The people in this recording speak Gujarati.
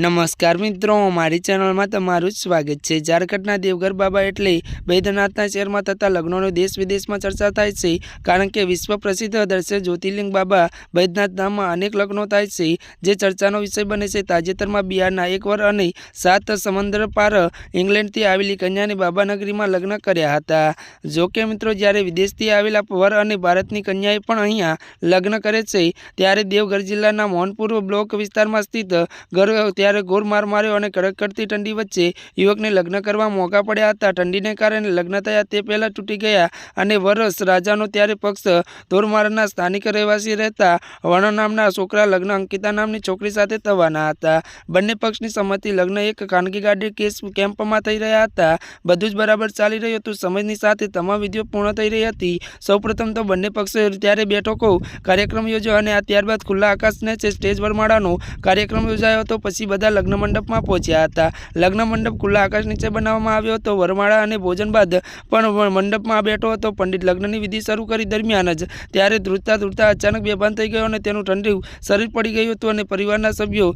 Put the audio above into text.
નમસ્કાર મિત્રો, મારી ચેનલમાં તમારું સ્વાગત છે. ઝારખંડના દેવઘર બાબા એટલે બૈદ્યનાથના શહેરમાં થતા લગ્નોનો દેશ વિદેશમાં ચર્ચા થાય છે. કારણ કે વિશ્વ પ્રસિદ્ધ દર્શક જ્યોતિર્લિંગ બાબા બૈદ્યનાથ ધામમાં અનેક લગ્નો થાય છે, જે ચર્ચાનો વિષય બને છે. તાજેતરમાં બિહારના એક વર અને સાત સમંદર પાર ઇંગ્લેન્ડથી આવેલી કન્યાને બાબાનગરીમાં લગ્ન કર્યા હતા. જોકે મિત્રો, જ્યારે વિદેશથી આવેલા વર અને ભારતની કન્યાએ પણ અહીંયા લગ્ન કરે છે, ત્યારે દેવઘર જિલ્લાના મોહનપુર બ્લોક વિસ્તારમાં સ્થિત ઘર ત્યારે ગોર માર માર્યો અને કડક કરતી ઠંડી વચ્ચે યુવકને લગ્ન કરવા મોંઘા પડ્યા હતા. ઠંડીને કારણે લગ્ન થયા તે પહેલાં તૂટી ગયા અને વરસ રાજાનો ત્યારે પક્ષ ધોરમારના સ્થાનિક રહેવાસી રહેતા વર્ણ નામના છોકરા લગ્ન અંકિતા નામની છોકરી સાથે થવાના હતા. બંને પક્ષની સંમતિ લગ્ન એક ખાનગી ગાડી કેસ કેમ્પમાં થઈ રહ્યા હતા. બધું જ બરાબર ચાલી રહ્યું હતું. સમયની સાથે તમામ વિધિઓ પૂર્ણ થઈ રહી હતી. સૌપ્રથમ તો બંને પક્ષે ત્યારે બેઠકો કાર્યક્રમ યોજ્યો અને ત્યારબાદ ખુલ્લા આકાશને છે સ્ટેજ વરમાળાનો કાર્યક્રમ યોજાયો હતો. પછી બધા લગ્ન મંડપમાં પહોંચ્યા હતા. લગ્ન મંડપ ખુલ્લા આકાશ નીચે બનાવવામાં આવ્યો હતો. વરમાળા અને ભોજન બાદ પણ મંડપમાં બેઠો હતો. પંડિત લગ્નની વિધિ શરૂ કરી દરમિયાન જ ત્યારે ધ્રુજતા ધ્રુજતા અચાનક બેભાન થઈ ગયો અને તેનું ઠંડી શરીર પડી ગયું હતું અને પરિવારના સભ્યો